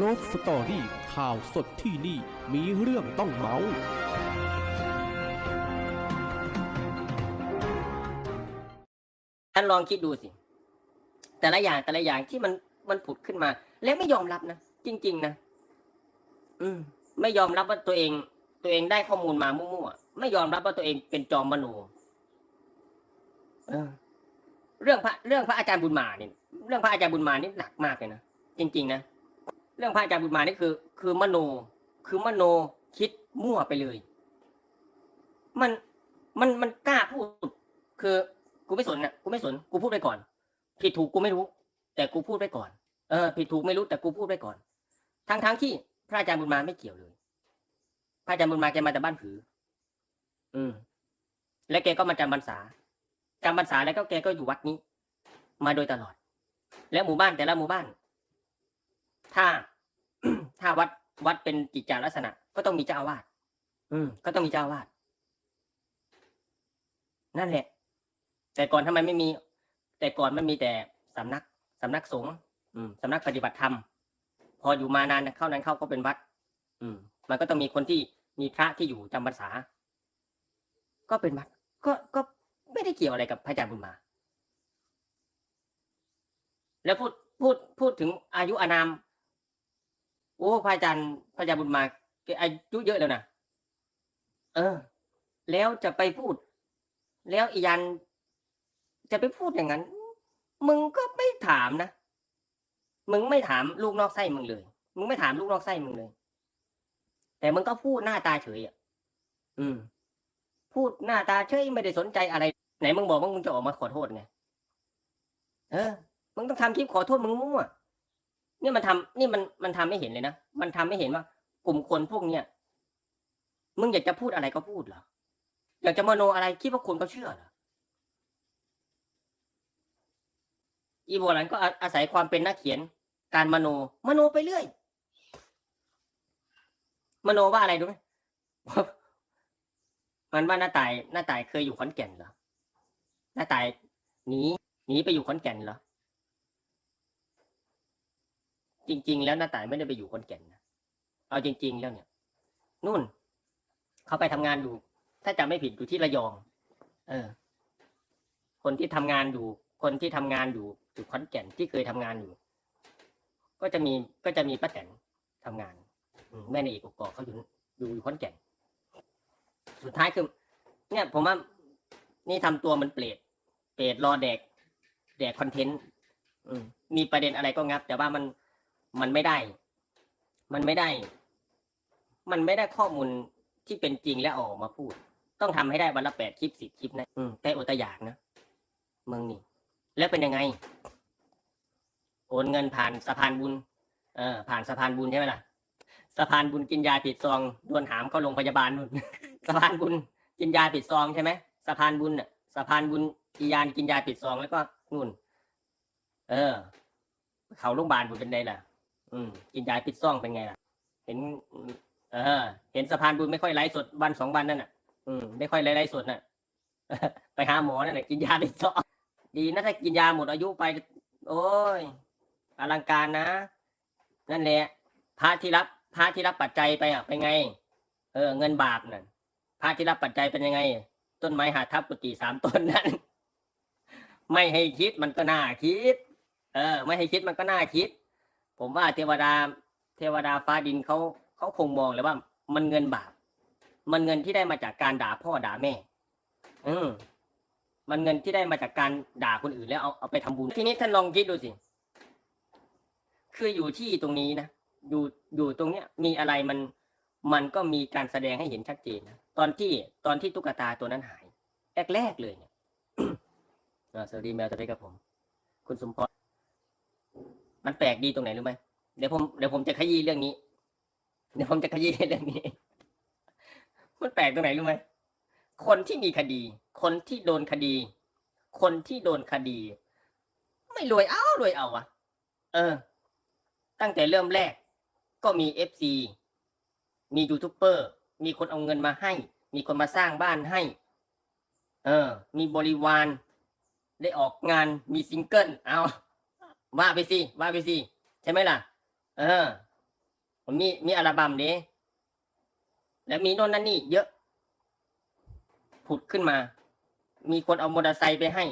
โรสสตอรี่ข่าวสดที่นี่มีเรื่องต้องเมาส์ท่านลองคิดดูสิ แต่ละอย่างแต่ละอย่างที่มันมันผุดขึ้นมา แล้วไม่ยอมรับนะจริง ๆ นะอืม ไม่ยอมรับว่าตัวเอง ตัวเองได้ข้อมูลมามั่วๆไม่ยอมรับว่าตัวเองเป็นจอมมโนเออ เรื่องพระเรื่องพระอาจารย์บุญมาเนี่ยเรื่องพระอาจารย์บุญมานี่หนักมากเลยนะจริง ๆ นะ เรื่องพระอาจารย์บุญมานี่คือ คือมโน คือมโนคิดมั่วไปเลย มันมันมันกล้าพูด คือ กูไม่สนนะกูไม่สน กูพูดไปก่อน ผิดถูกกูไม่รู้ แต่กูพูดไปก่อน เออ ผิดถูกไม่รู้แต่กูพูดไปก่อนทั้งทั้งที่พระอาจารย์บุญมาไม่เกี่ยวเลย พระอาจารย์บุญมาแกมาจากบ้านผือ อืม และแกก็มาจำพรรษาจำพรรษาแล้วก็แกก็อยู่วัดนี้ มาโดยตลอด แล้วหมู่บ้านแต่ละหมู่บ้าน ถ้า ถ้าวัดวัดเป็นกิจจาลักษณะ ก็ต้องมีเจ้าอาวาสอืม ก็ต้องมีเจ้าอาวาสนั่นแหละ แต่ก่อนทำไมไม่มี แต่ก่อนมันมีแต่สำนักสำนักสงฆ์อืมสำนักปฏิบัติธรรม พออยู่มานานเข้านั้นเข้าก็เป็นวัด อืม มันก็ต้องมีคนที่มีพระที่อยู่จำพรรษา ก็เป็นวัด ก็ก็ไม่ได้เกี่ยวอะไรกับพระอาจารย์บุญมา แล้วพูดพูดพูดถึงอายุอานาม โอ้พระอาจารย์พระอาจารย์บุญมาแกอายุเยอะแล้วนะเออ แล้วจะไปพูด แล้วอียัน จะไปพูดอย่างนั้น มึงก็ไม่ถามนะมึงไม่ถามลูกนอกไส้มึงเลย มึงไม่ถามลูกนอกไส้มึงเลย แต่มึงก็พูดหน้าตาเฉยอะ อืม พูดหน้าตาเฉยไม่ได้สนใจอะไร ไหนมึงบอกว่ามึงจะออกมาขอโทษไง เออ มึงต้องทำคลิปขอโทษมึงมั่ว นี่มันทำนี่มันมันทำให้เห็นเลยนะมันทำให้เห็นว่า กลุ่มคนพวกเนี้ยมึงอยากจะพูดอะไรก็พูดเหรออยากจะมโนอะไรคิดว่าคนก็เชื่อเหรออีโบรันก็อาศัยความเป็นนักเขียน การมโน มโนไปเรื่อย มโนว่าอะไรรู้ไหมมันว่าหน้าตายหน้าตายเคยอยู่ขอนแก่นเหรอหน้าตายหนีหนีไปอยู่ขอนแก่นเหรอ จริง ๆ แล้วหน้าตายไม่ได้ไปอยู่ขอนแก่นนะเอาจริง ๆ แล้วเนี่ยนู่น เขาไปทำงานอยู่ ถ้าจำไม่ผิดอยู่ที่ระยอง เออ คนที่ทำงานอยู่ คนที่ทำงานอยู่อยู่ขอนแก่นที่เคยทำงานอยู่ ก็จะมีก็จะมีป้าแตนทำงานแม่ในเอกกอกเขาอยู่อยู่อยู่ขอนแก่น สุดท้ายคือ เนี่ย ผมว่านี่ทำตัวมันเปรตเปรตรอแดก แดกคอนเทนต์มีประเด็นอะไรก็งับ แต่ว่ามัน มันไม่ได้ มันไม่ได้ มันไม่ได้ข้อมูลที่เป็นจริงแล้วเออกมาพูด ต้องทำให้ได้วันละแปดคลิปสิบคลิปนะอืมแต่อดแตอยากนะเมืองนี่แล้วเป็นยังไง โอนเงินผ่านสะพานบุญ เออ ผ่านสะพานบุญใช่ไหมล่ะสะพานบุญกินยาผิดซองโดนหามเข้าโรงพยาบาลนู่นสะพานบุญกินยาผิดซองใช่ไหมสะพานบุญน่ะสะพานบุญอียานกินยาผิดซองแล้วก็นู่น เออ เขาโรงพยาบาลบุญเป็นไงล่ะ อืมกินยาผิดซ่องเป็นไงล่ะ เห็น เออ เห็นสะพานบุญไม่ค่อยไลฟ์สดวันสองวันนั่นน่ะ อืมไม่ค่อยไลฟ์สดน่ะ ไปหาหมอนั่นแหละกินยาผิดซ่องดีนะถ้ากินยาหมดอายุไป โอ้ยอลังการนะ นั่นแหละพระที่รับพระที่รับปัจจัยไปอะเป็นไง เออ เงินบาปนั่นพระที่รับปัจจัยเป็นยังไง ต้นไม้หาทับกุฏิสามต้นนั้น ไม่ให้คิดมันก็น่าคิด เออ ไม่ให้คิดมันก็น่าคิด ผมว่าเทวดา เทวดาฟ้าดินเขาเขาคงมองเลยว่า มันเงินบาป มันเงินที่ได้มาจากการด่าพ่อด่าแม่ อืมมันเงินที่ได้มาจากการด่าคนอื่นแล้วเอาเอาไปทำบุญ ทีนี้ท่านลองคิดดูสิ คืออยู่ที่ตรงนี้นะ อยู่อยู่ตรงเนี้ย มีอะไรมันมันก็มีการแสดงให้เห็นชัดเจนนะตอนที่ตอนที่ตุ๊กตาตัวนั้นหาย แรกๆเลยเนี่ยสวัสดีแมวตัวเล็กกับผม คุณสมพร มันแปลกดีตรงไหนรู้ไหมเดี๋ยวผมเดี๋ยวผมจะขยี้เรื่องนี้ เดี๋ยวผมจะขยี้เรื่องนี้ มันแปลกตรงไหนรู้ไหมคนที่มีคดี คนที่โดนคดี คนที่โดนคดี ไม่รวยเอารวยเอาอะเออ ตั้งแต่เริ่มแรก ก็มีเอฟซีมียูทูบเบอร์มีคนเอาเงินมาให้ มีคนมาสร้างบ้านให้ เออ มีบริวาร ได้ออกงานมีซิงเกิลเอา ว่าไปสิว่าไปสิใช่ไหมล่ะ เออผมมีมีอัลบั้มนี้แล้วมีโน่นนั่นนี่เยอะ ผุดขึ้นมา มีคนเอามอเตอร์ไซค์ไปให้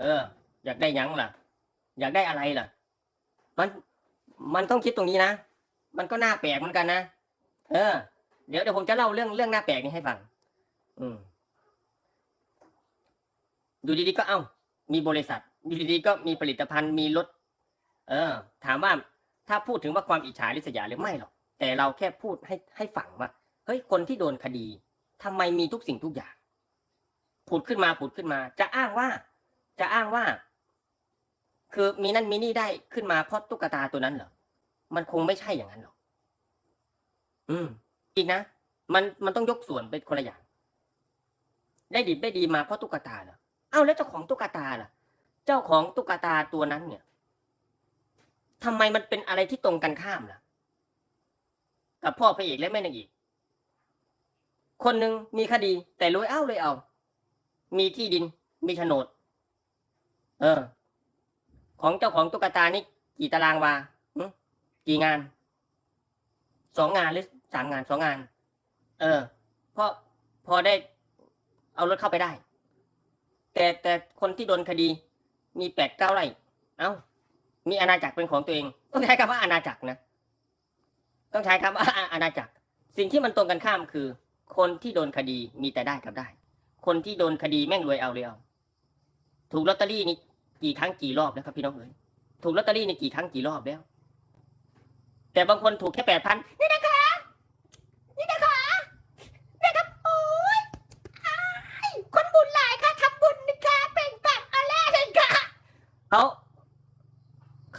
เออ อยากได้ยังล่ะ อยากได้อะไรล่ะ มันมันต้องคิดตรงนี้นะ มันก็น่าแปลกเหมือนกันนะ เออ เดี๋ยวเดี๋ยวผมจะเล่าเรื่องเรื่องน่าแปลกนี้ให้ฟัง อืมอยู่ดีๆก็เอ้า มีบริษัท อยู่ดีๆก็มีผลิตภัณฑ์ มีรถ เออ ถามว่าถ้าพูดถึงว่าความอิจฉาริษยาหรือไม่หรอก แต่เราแค่พูดให้ให้ฝังว่าเฮ้ยคนที่โดนคดีทำไมมีทุกสิ่งทุกอย่างผุดขึ้นมาผุดขึ้นมา จะอ้างว่า จะอ้างว่า คือมีนั่นมีนี่ได้ขึ้นมาเพราะตุ๊กตาตัวนั้นเหรอมันคงไม่ใช่อย่างนั้นหรอกอืมจริงนะมันมันต้องยกส่วนเป็นคนละอย่าง ได้ดีได้ดีมาเพราะตุ๊กตาเหรอเอ้าแล้วเจ้าของตุ๊กตาล่ะ เจ้าของตุ๊กตาตัวนั้นเนี่ย ทำไมมันเป็นอะไรที่ตรงกันข้ามล่ะ กับพ่อพระเอกและแม่นางเอกคนหนึ่งมีคดี แต่รวยเอ้าเลยเอา มีที่ดิน มีโฉนด เออ ของเจ้าของตุ๊กตานี่กี่ตารางวากี่งาน สองงานหรือสามงานสองงาน เออพราะพอได้เอารถเข้าไปได้ แต่แต่คนที่โดนคดี มีแปดเก้าไร่ เอ้า มีอาณาจักรเป็นของตัวเอง ต้องใช้คำว่าอาณาจักรนะ ต้องใช้คำว่าอาณาจักร สิ่งที่มันตรงกันข้ามคือ คนที่โดนคดีมีแต่ได้กับได้ คนที่โดนคดีแม่งรวยเอาเลยเอา ถูกลอตเตอรี่นี่กี่ครั้งกี่รอบแล้วครับพี่น้องเอ๋ยถูกลอตเตอรี่นี่กี่ครั้งกี่รอบแล้ว แต่บางคนถูกแค่แปดพันนี่นะคะนี่นะคะนะครับโอ้ยอคนบุญหลายค่ะทำบุญนะคะแบ่งปันอะไรเลยค่ะเขา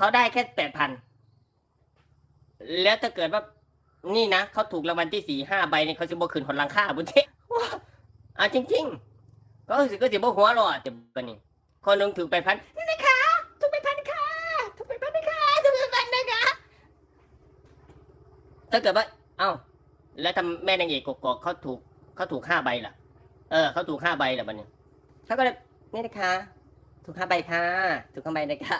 เขาได้แค่แปดพันแล้วถ้าเกิดว่า นี่นะเขาถูกรางวัลที่สี่ห้าใบเนี่ยเขาจะบอกคืนหนหลังค่าบุญเทว้าอะจริง ๆ ก็สิก็สิบอกหัวหรอจะบันนี้คนหนึ่งถูกแปดพันนี่นะคะถูกแปดพันค่ะถูกแปดพันนะคะถูกแปดพันนะคะถ้าเกิดว่า เอ้า แล้วทำแม่นางเอกกอกๆเขาถูกเขาถูกห้าใบล่ะ เออเขาถูกห้าใบล่ะบันนี้เขาก็เลยนี่นะคะถูกห้าใบค่ะ ถูกห้าใบนะคะ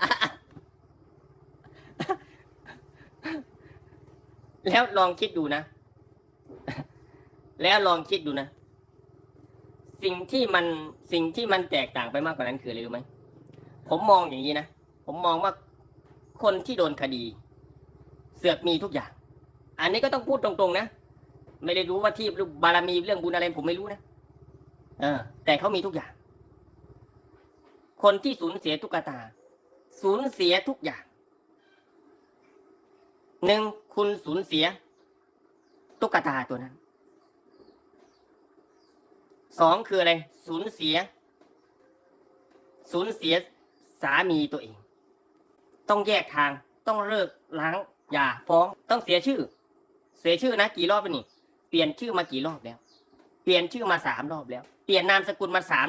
แล้วลองคิดดูนะ แล้วลองคิดดูนะ สิ่งที่มันสิ่งที่มันแตกต่างไปมากกว่านั้นคืออะไรรู้ไหมผมมองอย่างนี้นะผมมองว่าคนที่โดนคดี เสือกมีทุกอย่าง อันนี้ก็ต้องพูดตรงๆนะไม่ได้รู้ว่าที่บารมีเรื่องบุญอะไรผมไม่รู้นะเออ แต่เขามีทุกอย่าง คนที่สูญเสียตุ๊กตา สูญเสียทุกอย่างหนึ่ง คุณสูญเสีย ตุ๊กตาตัวนั้นสองคืออะไร สูญเสีย สูญเสียสามีตัวเอง ต้องแยกทางต้องเลิกล้างอย่าฟ้องต้องเสียชื่อ เสียชื่อนะกี่รอบแล้วนี่เปลี่ยนชื่อมากี่รอบแล้ว เปลี่ยนชื่อมาสามรอบแล้ว เปลี่ยนนามสกุลมาสาม